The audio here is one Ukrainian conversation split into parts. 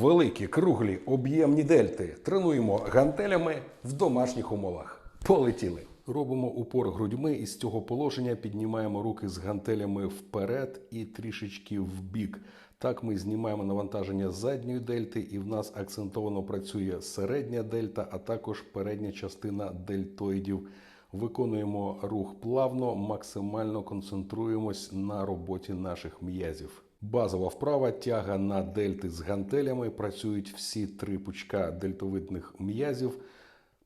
Великі, круглі, об'ємні дельти. Тренуємо гантелями в домашніх умовах. Полетіли. Робимо упор грудьми і з цього положення піднімаємо руки з гантелями вперед і трішечки вбік. Так ми знімаємо навантаження задньої дельти, і в нас акцентовано працює середня дельта, а також передня частина дельтоїдів. Виконуємо рух плавно, максимально концентруємось на роботі наших м'язів. Базова вправа тяга на дельти з гантелями. Працюють всі три пучка дельтовидних м'язів.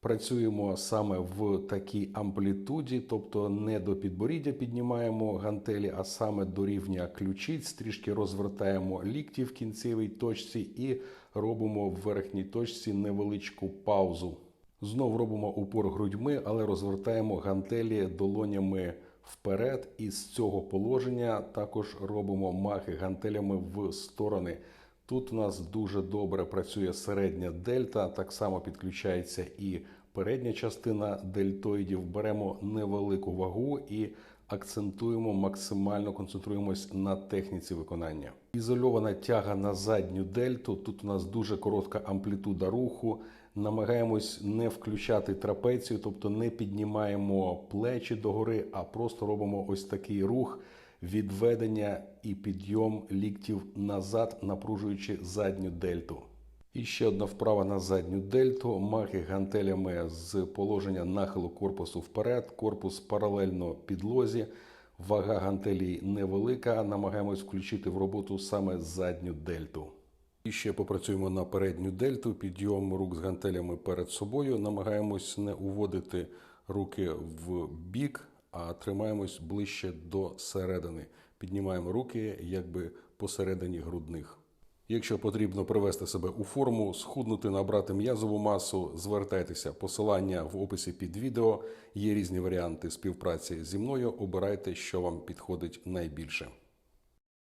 Працюємо саме в такій амплітуді, тобто не до підборіддя піднімаємо гантелі, а саме до рівня ключиць, трішки розвертаємо лікті в кінцевій точці і робимо в верхній точці невеличку паузу. Знов робимо упор грудьми, але розвертаємо гантелі долонями вперед. І з цього положення також робимо махи гантелями в сторони. Тут у нас дуже добре працює середня дельта, так само підключається і передня частина дельтоїдів. Беремо невелику вагу і акцентуємо, максимально концентруємось на техніці виконання. Ізольована тяга на задню дельту. Тут у нас дуже коротка амплітуда руху. Намагаємось не включати трапецію, тобто не піднімаємо плечі догори, а просто робимо ось такий рух відведення і підйом ліктів назад, напружуючи задню дельту. І ще одна вправа на задню дельту. Махи гантелями з положення нахилу корпусу вперед, корпус паралельно підлозі. Вага гантелій невелика. Намагаємось включити в роботу саме задню дельту. І ще попрацюємо на передню дельту, підйом рук з гантелями перед собою. Намагаємось не уводити руки в бік, а тримаємось ближче до середини. Піднімаємо руки якби посередині грудних. Якщо потрібно привести себе у форму, схуднути, набрати м'язову масу, звертайтеся. Посилання в описі під відео. Є різні варіанти співпраці зі мною. Обирайте, що вам підходить найбільше.